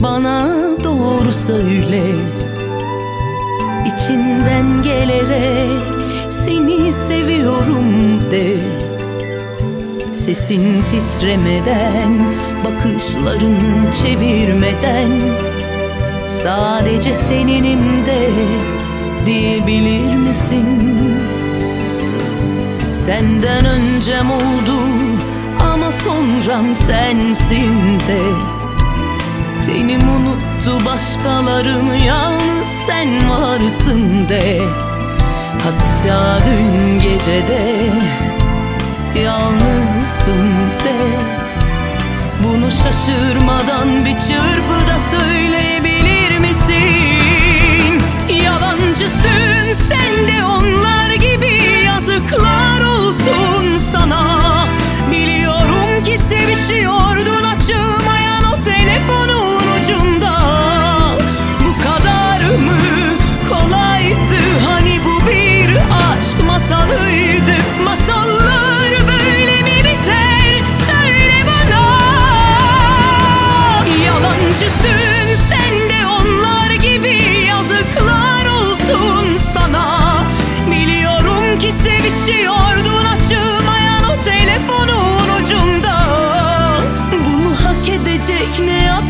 Bana doğru söyle. İçinden gelerek Seni seviyorum de. Sesin titremeden Bakışlarını çevirmeden Sadece seninim de Diyebilir misin? Senden öncem oldu ama sonram sensin de. Tenim unuttu başkalarını yalnız sen varsın de. Hatta dün gecede yalnızdım de. Bunu şaşırmadan bir çırpıda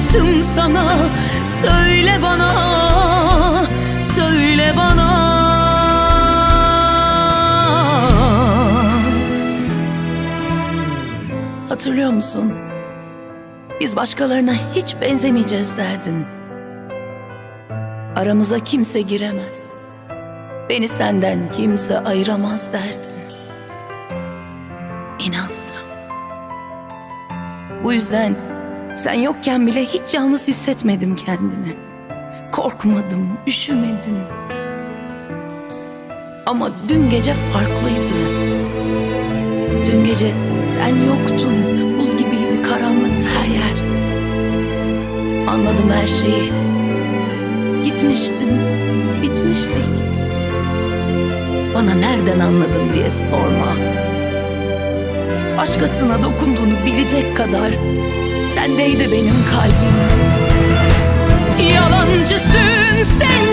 yaptım sana Söyle bana, söyle bana Hatırlıyor musun? Biz başkalarına hiç benzemeyeceğiz derdin. Aramıza kimse giremez. Beni senden kimse ayıramaz derdin. İnandım. Bu yüzden sen yokken bile hiç yalnız hissetmedim kendimi. Korkmadım, üşümedim. Ama dün gece farklıydı. Dün gece sen yoktun. Buz gibiydi karanlıktı her yer. Anladım her şeyi. Gitmiştin, bitmiştik. Bana nereden anladın diye sorma başkasına dokunduğunu bilecek kadar sendeydi benim kalbim. Yalancısın sen